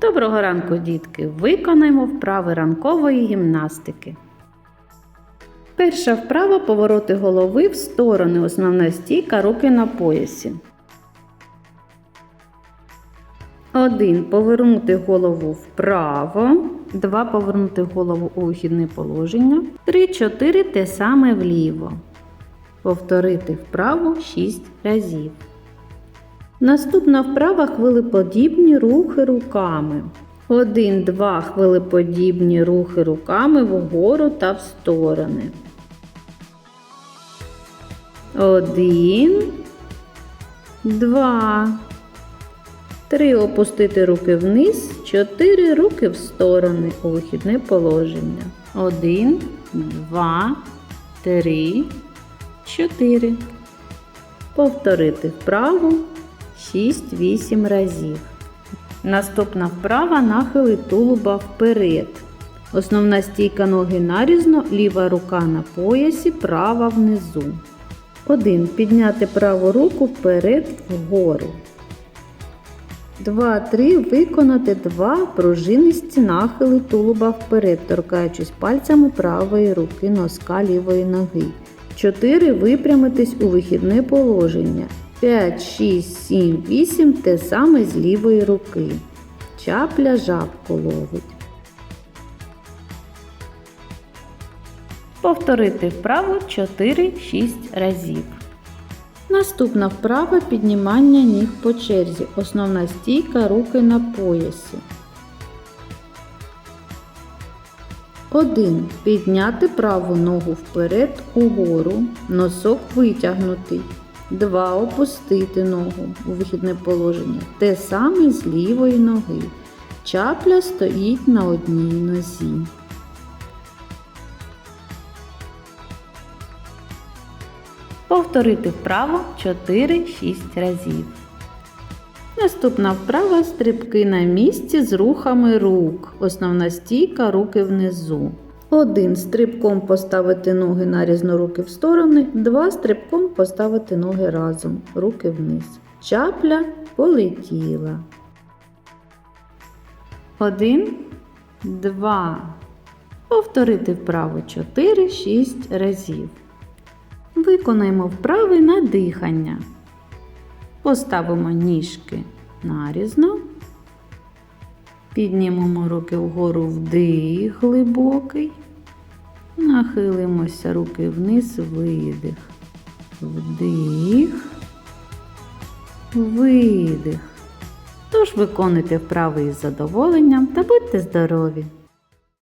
Доброго ранку, дітки! Виконаємо вправи ранкової гімнастики. Перша вправа повороти голови в сторони. Основна стійка руки на поясі. 1. Повернути голову вправо. 2. Повернути голову у вихідне положення. 3, 4. Те саме вліво. Повторити вправо 6 разів. Наступна вправа хвилеподібні рухи руками. Один, два хвилеподібні рухи руками вгору та в сторони. Один, два. Три опустити руки вниз, чотири руки в сторони у вихідне положення. Один, два, три, чотири. Повторити вправу 6-8 разів. Наступна вправа нахили тулуба вперед. Основна стійка ноги нарізно, ліва рука на поясі, права внизу. 1. Підняти праву руку вперед вгору. 2, 3. Виконати два пружинисті нахили тулуба вперед, торкаючись пальцями правої руки носка лівої ноги. 4. Випрямитись у вихідне положення. 5, 6, 7, 8 те саме з лівої руки. Чапля жабку ловить. Повторити вправу 4-6 разів. Наступна вправа піднімання ніг по черзі. Основна стійка руки на поясі. 1. Підняти праву ногу вперед угору, носок витягнутий. 2. Опустити ногу у вихідне положення. Те саме з лівої ноги. Чапля стоїть на одній нозі. Повторити вправо 4-6 разів. Наступна вправа стрибки на місці з рухами рук. Основна стійка руки внизу. 1. Стрибком поставити ноги нарізно руки в сторони. 2. Стрибком поставити ноги разом. Руки вниз. Чапля полетіла. 1, 2. Повторити вправо 4-6 разів. Виконаємо вправи на дихання. Поставимо ніжки нарізно. Піднімемо руки вгору вдих глибокий. Нахилимося руки вниз, видих. Вдих. Видих. Тож виконуйте вправи із задоволенням та будьте здорові!